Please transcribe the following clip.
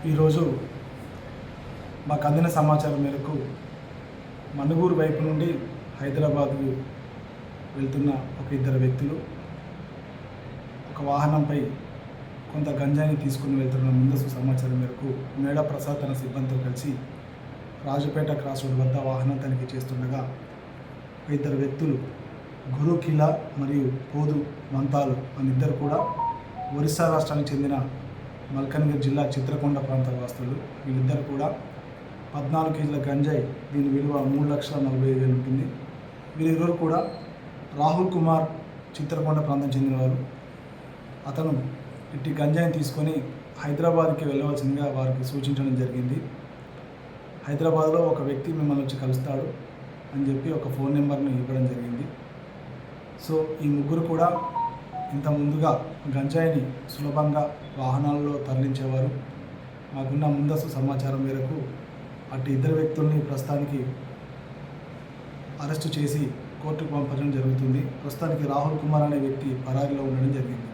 ఈరోజు మాకు అందిన సమాచారం మేరకు మనుగూరు వైపు నుండి హైదరాబాద్కు వెళ్తున్న ఒక ఇద్దరు వ్యక్తులు ఒక వాహనంపై కొంత గంజాయిని తీసుకుని వెళ్తున్న ముందస్తు సమాచారం మేరకు మేడ ప్రసాద్ తన సిబ్బందితో కలిసి రాజుపేట క్రాస్ రోడ్ వద్ద వాహనం తనిఖీ చేస్తుండగా ఇద్దరు వ్యక్తులు గురు కిలా మరియు పోదు మంతాలు అని ఇద్దరు కూడా ఒరిస్సా రాష్ట్రానికి చెందిన మల్కన్గిరి జిల్లా చిత్రకొండ ప్రాంత వాస్తులు వీళ్ళిద్దరు కూడా పద్నాలుగు కేజీల గంజాయి దీని విలువ మూడు లక్షల నలభై ఐదు వేలు ఉంటుంది. వీరిరువురు కూడా రాహుల్ కుమార్ చిత్రకొండ ప్రాంతం చెందినవారు. అతను ఇట్టి గంజాయిని తీసుకొని హైదరాబాద్కి వెళ్ళవలసిందిగా వారికి సూచించడం జరిగింది. హైదరాబాద్లో ఒక వ్యక్తి మిమ్మల్ని వచ్చి కలుస్తాడు అని చెప్పి ఒక ఫోన్ నెంబర్ని ఇవ్వడం జరిగింది. సో ఈ ముగ్గురు కూడా ఇంత ముందుగా గంజాయిని సులభంగా వాహనాల్లో తరలించేవారు. మాకున్న ముందస్తు సమాచారం మేరకు అటు ఇద్దరు వ్యక్తుల్ని ప్రస్తుతానికి అరెస్టు చేసి కోర్టుకు పంపడం జరుగుతుంది. ప్రస్తుతానికి రాహుల్ కుమార్ అనే వ్యక్తి పరారీలో ఉండడం జరిగింది.